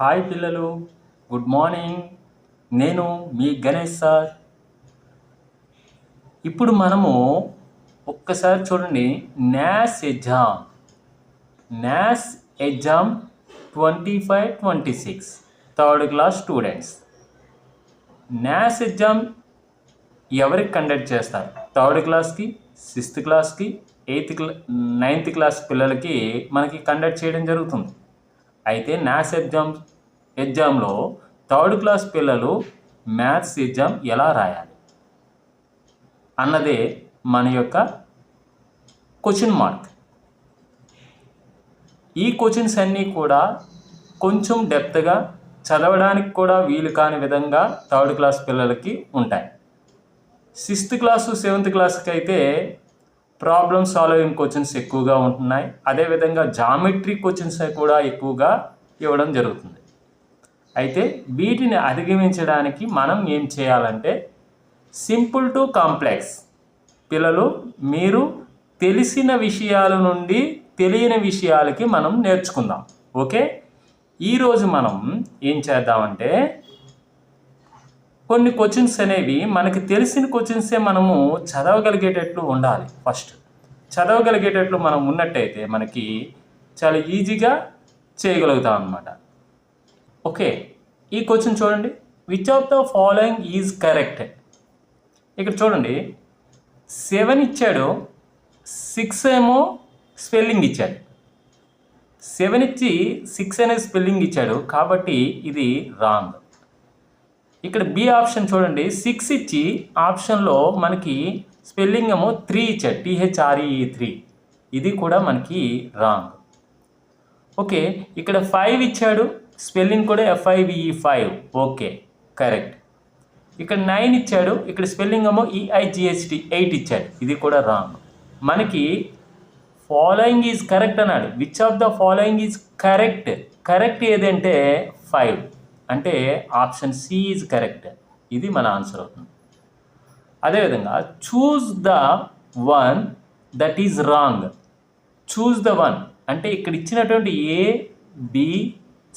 Hi పిల్లలు good morning. నేను మీ Ganesh sir. ఇప్పుడు మనము ఒక్కసారి చూడండి. NAS exam. NAS exam twenty five twenty six. Third class students. NAS exam ఎవరికి కండక్ట్ చేస్తారు? థర్డ్ క్లాస్కి సిక్స్త్ క్లాస్కి ఎయిత్ క్లా నైన్త్ క్లాస్ పిల్లలకి మనకి కండక్ట్ చేయడం జరుగుతుంది. అయితే నాస్ ఎగ్జామ్ ఎగ్జామ్లో థర్డ్ క్లాస్ పిల్లలు మ్యాథ్స్ ఎగ్జామ్ ఎలా రాయాలి? అన్నదే మన యొక్క క్వశ్చన్ మార్క్. ఈ క్వశ్చన్స్ అన్నీ కూడా కొంచెం డెప్త్గా చదవడానికి కూడా వీలు కాని విధంగా థర్డ్ క్లాస్ పిల్లలకి ఉంటాయి. సిక్స్త్ క్లాసు సెవెంత్ క్లాస్కి అయితే ప్రాబ్లమ్ సాల్వింగ్ క్వశ్చన్స్ ఎక్కువగా ఉంటున్నాయి. అదేవిధంగా జామెట్రీ క్వశ్చన్స్ కూడా ఎక్కువగా ఇవ్వడం జరుగుతుంది. అయితే వీటిని అధిగమించడానికి మనం ఏం చేయాలంటే సింపుల్ టు కాంప్లెక్స్ పిల్లలు మీరు తెలిసిన విషయాల నుండి తెలియని విషయాలకి మనం నేర్చుకుందాం. ఓకే? ఈరోజు మనం ఏం చేద్దామంటే కొన్ని క్వశ్చన్స్ అనేవి మనకి తెలిసిన క్వశ్చన్సే మనము చదవగలిగేటట్లు ఉండాలి. ఫస్ట్ చదవగలిగేటట్లు మనం ఉన్నట్టయితే మనకి చాలా ఈజీగా చేయగలుగుతాం అనమాట ఓకే ఈ క్వశ్చన్ చూడండి. Which of the following is correct ఇక్కడ చూడండి. సెవెన్ ఇచ్చాడు సిక్స్ ఏమో స్పెల్లింగ్ ఇచ్చాడు. సెవెన్ ఇచ్చి సిక్స్ అనే స్పెల్లింగ్ ఇచ్చాడు. కాబట్టి ఇది రాంగ్ ఇక్కడ బి ఆప్షన్ చూడండి. సిక్స్ ఇచ్చి ఆప్షన్లో మనకి స్పెల్లింగ్ ఏమో త్రీ ఇచ్చాడు టీహెచ్ఆర్ఈ త్రీ ఇది కూడా మనకి రాంగ్ ఓకే ఇక్కడ ఫైవ్ ఇచ్చాడు. స్పెల్లింగ్ కూడా F I V E five okay correct ఇక్కడ నైన్ ఇచ్చాడు. ఇక్కడ స్పెల్లింగ్ ఏమో ఈఐజిహెచ్టి ఎయిట్ ఇచ్చాడు. ఇది కూడా రాంగ్ మనకి ఫాలోయింగ్ ఈజ్ కరెక్ట్ అన్నాడు. Which of the following is correct correct ఏదంటే ఫైవ్ అంటే ఆప్షన్ సి ఈజ్ కరెక్ట్. ఇది మన ఆన్సర్ అవుతుంది. అదేవిధంగా choose the one that is wrong. Choose the one అంటే ఇక్కడ ఇచ్చినటువంటి A B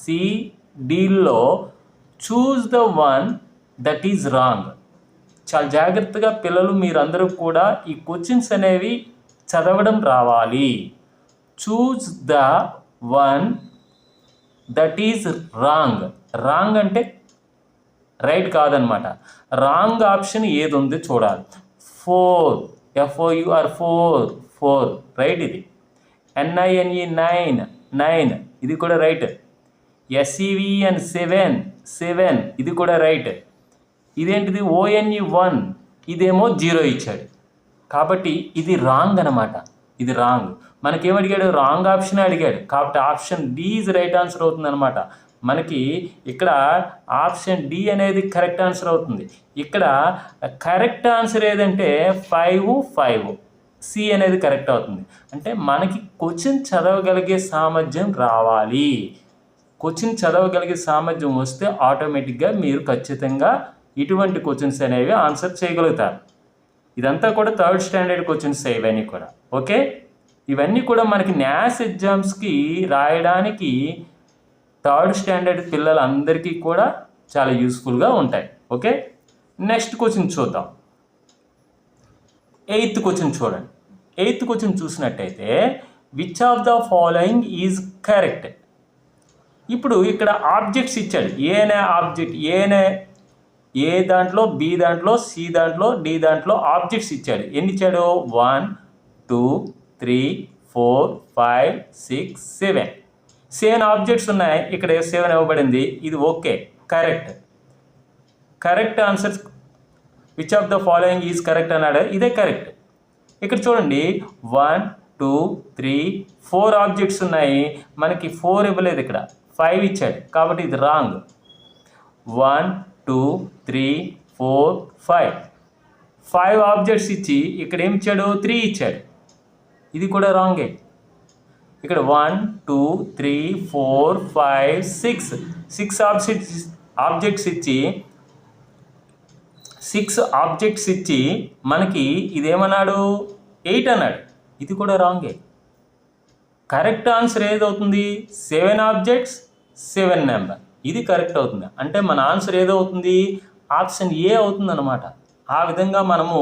C choose the one that is wrong. చాలా జాగ్రత్తగా పిల్లలు మీరందరూ కూడా ఈ క్వశ్చన్స్ అనేవి చదవడం రావాలి. Choose the one that is wrong. Wrong అంటే రైట్ కాదనమాట. రాంగ్ ఆప్షన్ ఏది ఉంది చూడాలి. Four F O U R four four. Right ఇది. N I N E nine nine. ఇది కూడా రైట్. ఎస్ఈవిఎన్ seven seven. ఇది కూడా రైట్. ఇదేంటిది? ఓఎన్ఈ వన్. ఇదేమో జీరో ఇచ్చాడు. కాబట్టి ఇది రాంగ్ అనమాట. ఇది రాంగ్. మనకేం అడిగాడు? రాంగ్ ఆప్షన్ అడిగాడు. కాబట్టి option D is right answer అవుతుంది అనమాట మనకి ఇక్కడ ఆప్షన్ డి అనేది కరెక్ట్ ఆన్సర్ అవుతుంది. ఇక్కడ కరెక్ట్ ఆన్సర్ ఏదంటే ఫైవ్ ఫైవ్. సి అనేది కరెక్ట్ అవుతుంది. అంటే మనకి క్వశ్చన్ చదవగలిగే సామర్థ్యం రావాలి. క్వశ్చన్ చదవగలిగే సామర్థ్యం వస్తే ఆటోమేటిక్గా మీరు ఖచ్చితంగా ఇటువంటి క్వశ్చన్స్ అనేవి ఆన్సర్ చేయగలుగుతారు. ఇదంతా కూడా థర్డ్ స్టాండర్డ్ క్వశ్చన్స్ ఇవన్నీ కూడా. ఓకే? ఇవన్నీ కూడా మనకి న్యాస్ ఎగ్జామ్స్కి రాయడానికి థర్డ్ స్టాండర్డ్ పిల్లలందరికీ కూడా చాలా యూస్ఫుల్గా ఉంటాయి. ఓకే? నెక్స్ట్ క్వశ్చన్ చూద్దాం. ఎయిత్ క్వశ్చన్ చూడండి. ఎయిత్ క్వశ్చన్ చూసినట్టయితే which of the following is correct ఇప్పుడు ఇక్కడ ఆబ్జెక్ట్స్ ఇచ్చాడు. ఏనే ఆబ్జెక్ట్ ఏనే ఏ దాంట్లో బి దాంట్లో సి దాంట్లో డి దాంట్లో ఆబ్జెక్ట్స్ ఇచ్చాడు. ఎన్ని ఇచ్చాడు? One two three four five six seven. Seven objects ఉన్నాయి. ఇక్కడ సెవెన్ ఇవ్వబడింది. ఇది okay. Correct. Correct answer which of the following is correct అన్నాడు. ఇదే కరెక్ట్. ఇక్కడ చూడండి. One two three four objects ఉన్నాయి. మనకి ఫోర్ ఇవ్వలేదు ఇక్కడ. ఫైవ్ ఇచ్చాడు. కాబట్టి ఇది wrong. One two three four five. Five objects ఇచ్చి ఇక్కడ ఏమి ఇచ్చాడు? త్రీ ఇచ్చాడు. ఇది కూడా రాంగే. ఇక్కడ one two three four five six. Six objects objects ఇచ్చి సిక్స్ ఆబ్జెక్ట్స్ ఇచ్చి మనకి ఇదేమన్నాడు? ఎయిట్ అన్నాడు. ఇది కూడా రాంగే. Correct answer ఏదవుతుంది? Seven objects seven number. ఇది కరెక్ట్ అవుతుంది. అంటే మన ఆన్సర్ ఏదవుతుంది? ఆప్షన్ ఏ అవుతుంది అనమాట ఆ విధంగా మనము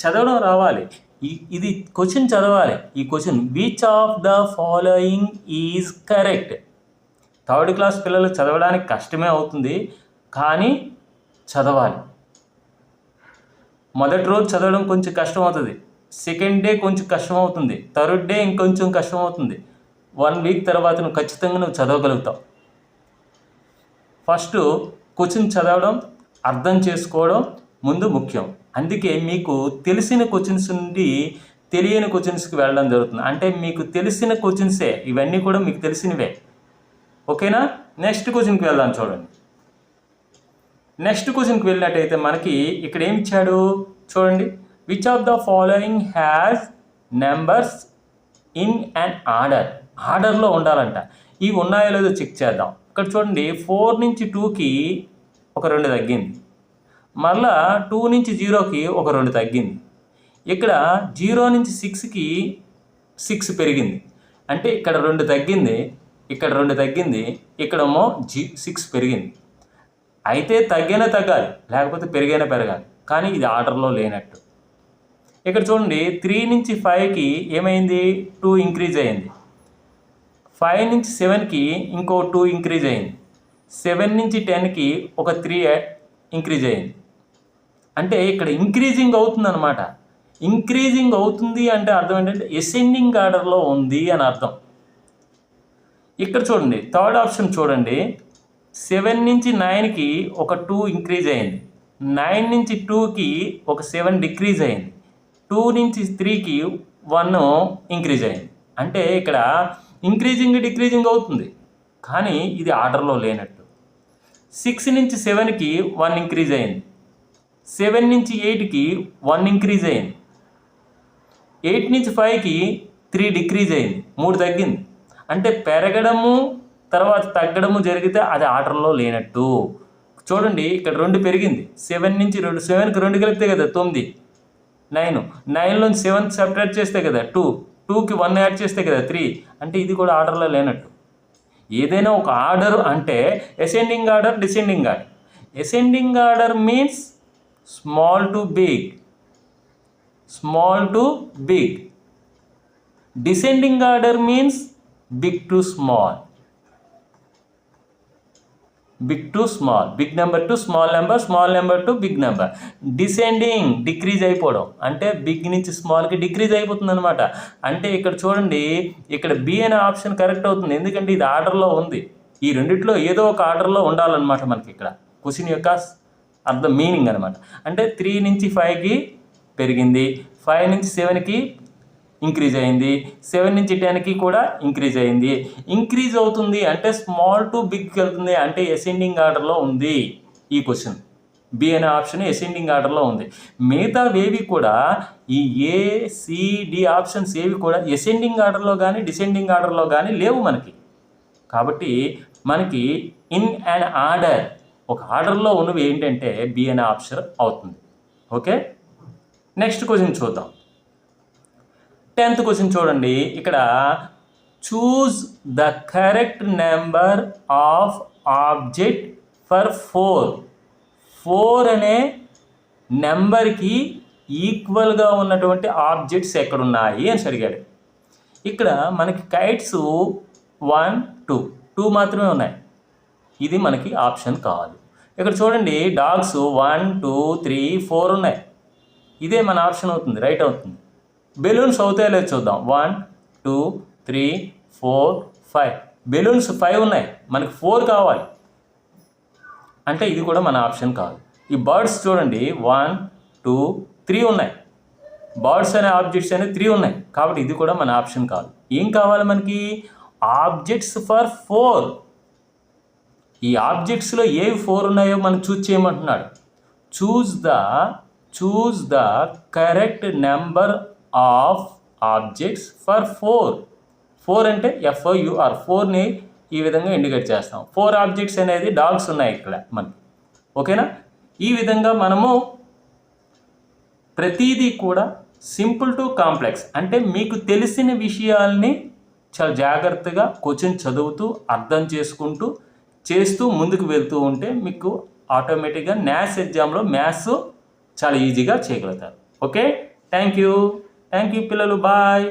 చదవడం రావాలి. ఇది క్వశ్చన్ చదవాలి. ఈ question which of the following is correct third class పిల్లలు చదవడానికి కష్టమే అవుతుంది కానీ చదవాలి. మొదటి రోజు చదవడం కొంచెం కష్టం అవుతుంది సెకండ్ డే కొంచెం కష్టం అవుతుంది థర్డ్ డే ఇంకొంచెం కష్టం అవుతుంది వన్ వీక్ తర్వాత నువ్వు ఖచ్చితంగా నువ్వు చదవగలుగుతావు. ఫస్ట్ క్వశ్చన్ చదవడం అర్థం చేసుకోవడం ముందు ముఖ్యం. అందుకే మీకు తెలిసిన క్వశ్చన్స్ నుండి తెలియని క్వశ్చన్స్కి వెళ్ళడం జరుగుతుంది. అంటే మీకు తెలిసిన క్వశ్చన్సే ఇవన్నీ కూడా మీకు తెలిసినవే. ఓకేనా? నెక్స్ట్ క్వశ్చన్కి వెళ్దాం చూడండి. నెక్స్ట్ క్వశ్చన్కి వెళ్ళినట్టయితే మనకి ఇక్కడ ఏమి ఇచ్చాడు? చూడండి. Which of the following has numbers in and order ఆర్డర్లో ఉండాలంట. ఇవి ఉన్నాయో లేదో చెక్ చేద్దాం. ఇక్కడ చూడండి ఫోర్ నుంచి టూకి ఒక రెండు తగ్గింది. మళ్ళా టూ నుంచి జీరోకి ఒక రెండు తగ్గింది. ఇక్కడ జీరో నుంచి సిక్స్కి సిక్స్ పెరిగింది. అంటే ఇక్కడ రెండు తగ్గింది ఇక్కడ రెండు తగ్గింది ఇక్కడేమో జీ సిక్స్ పెరిగింది. అయితే తగ్గినా తగ్గాలి లేకపోతే పెరిగైనా పెరగాలి. కానీ ఇది ఆర్డర్లో లేనట్టు. ఇక్కడ చూడండి త్రీ నుంచి ఫైవ్కి ఏమైంది? టూ ఇంక్రీజ్ అయింది. ఫైవ్ నుంచి సెవెన్కి ఇంకో టూ ఇంక్రీజ్ అయింది. సెవెన్ నుంచి టెన్కి ఒక త్రీ ఇంక్రీజ్ అయింది. అంటే ఇక్కడ ఇంక్రీజింగ్ అవుతుందన్నమాట. ఇంక్రీజింగ్ అవుతుంది అంటే అర్థం ఏంటంటే ఎసెండింగ్ ఆర్డర్లో ఉంది అని అర్థం. ఇక్కడ చూడండి థర్డ్ ఆప్షన్ చూడండి. సెవెన్ నుంచి నైన్కి ఒక టూ ఇంక్రీజ్ అయింది. నైన్ నుంచి టూకి ఒక సెవెన్ డిక్రీజ్ అయింది. టూ నుంచి త్రీకి వన్ ఇంక్రీజ్ అయింది. అంటే ఇక్కడ ఇంక్రీజింగ్ డిక్రీజింగ్ అవుతుంది. కానీ ఇది ఆర్డర్లో లేనట్టు. సిక్స్ నుంచి సెవెన్కి వన్ ఇంక్రీజ్ అయింది. సెవెన్ నుంచి ఎయిట్కి వన్ ఇంక్రీజ్ అయింది. ఎయిట్ నుంచి ఫైవ్కి త్రీ డిక్రీజ్ అయింది. మూడు తగ్గింది. అంటే పెరగడము తర్వాత తగ్గడము జరిగితే అది ఆర్డర్లో లేనట్టు. చూడండి ఇక్కడ రెండు పెరిగింది. సెవెన్ నుంచి రెండు సెవెన్కి రెండు కలిపితే కదా తొమ్మిది. నైన్. నైన్లో సెవెన్ సపరేట్ చేస్తే కదా టూ. టూకి వన్ యాడ్ చేస్తే కదా త్రీ. అంటే ఇది కూడా ఆర్డర్లో లేనట్టు. ఏదైనా ఒక ఆర్డర్ అంటే ascending order descending order ascending order means small to big. Small to big. descending order means big to small. Big to small. Big number to small number small number to big number. Descending decrease అయిపోవడం. అంటే big నుంచి స్మాల్కి decrease అయిపోతుంది అనమాట అంటే ఇక్కడ చూడండి ఇక్కడ B అనే ఆప్షన్ కరెక్ట్ అవుతుంది. ఎందుకంటే ఇది ఆర్డర్లో ఉంది. ఈ రెండిట్లో ఏదో ఒక ఆర్డర్లో ఉండాలన్నమాట మనకి ఇక్కడ. క్వశ్చన్ యొక్క అర్థం మీనింగ్ అనమాట అంటే త్రీ నుంచి ఫైవ్కి పెరిగింది ఫైవ్ నుంచి సెవెన్కి ఇంక్రీజ్ అయింది సెవెన్ నుంచి టెన్కి కూడా ఇంక్రీజ్ అయింది. ఇంక్రీజ్ అవుతుంది అంటే స్మాల్ టు బిగ్ వెళ్తుంది అంటే అసెండింగ్ ఆర్డర్లో ఉంది ఈ క్వశ్చన్ బి అనే ఆప్షన్ అసెండింగ్ ఆర్డర్లో ఉంది. మిగతా ఏవి కూడా ఈ ఏ సిడి ఆప్షన్స్ ఏవి కూడా అసెండింగ్ ఆర్డర్లో కానీ డిసెండింగ్ ఆర్డర్లో కానీ లేవు మనకి. కాబట్టి మనకి ఇన్ అండ్ ఆర్డర్ ఒక ఆర్డర్లో ఉన్నవి ఏంటంటే బి అనే ఆప్షన్ అవుతుంది. ఓకే? నెక్స్ట్ క్వశ్చన్ చూద్దాం. టెన్త్ క్వశ్చన్ చూడండి. ఇక్కడ choose the correct number of object for four. Four అనే నెంబర్కి ఈక్వల్గా ఉన్నటువంటి ఆబ్జెక్ట్స్ ఎక్కడున్నాయి అని అడిగాడు. ఇక్కడ మనకి కైట్స్ వన్ టూ టూ మాత్రమే ఉన్నాయి. ఇది మనకి ఆప్షన్ కాదు. ఇక్కడ చూడండి dogs one two three four ఉన్నాయి. ఇదే మన ఆప్షన్ అవుతుంది రైట్ అవుతుంది. బెలూన్స్ అవుతాయో లేదు చూద్దాం. One two three four five. Balloons five ఉన్నాయి మనకి ఫోర్ కావాలి. అంటే ఇది కూడా మన ఆప్షన్ కాదు. ఈ బర్డ్స్ చూడండి వన్ టూ త్రీ ఉన్నాయి. బర్డ్స్ అనే ఆబ్జెక్ట్స్ అనే త్రీ ఉన్నాయి. కాబట్టి ఇది కూడా మన ఆప్షన్ కాదు. ఏం కావాలి మనకి? Objects for four. ఈ ఆబ్జెక్ట్స్లో ఏవి ఫోర్ ఉన్నాయో మనం చూస్ చేయమంటున్నాడు. Choose the choose the correct number of objects for four four అంటే ఎఫ్ఓయుఆర్ ఫోర్ని ఈ విధంగా ఇండికేట్ చేస్తాం. ఫోర్ ఆబ్జెక్ట్స్ అనేది డాగ్స్ ఉన్నాయి ఇక్కడ మనకి. ఓకేనా ఈ విధంగా మనము ప్రతిదీ కూడా సింపుల్ టు కాంప్లెక్స్. అంటే మీకు తెలిసిన విషయాల్ని చాలా జాగ్రత్తగా క్వశ్చన్ చదువుతూ అర్థం చేసుకుంటూ చేస్తూ ముందుకు వెళ్తూ ఉంటే మీకు ఆటోమేటిక్గా న్యాస్ ఎగ్జామ్లో మ్యాథ్స్ చాలా ఈజీగా చేయగలుగుతారు. Okay? Thank you thank you పిల్లలు. బాయ్.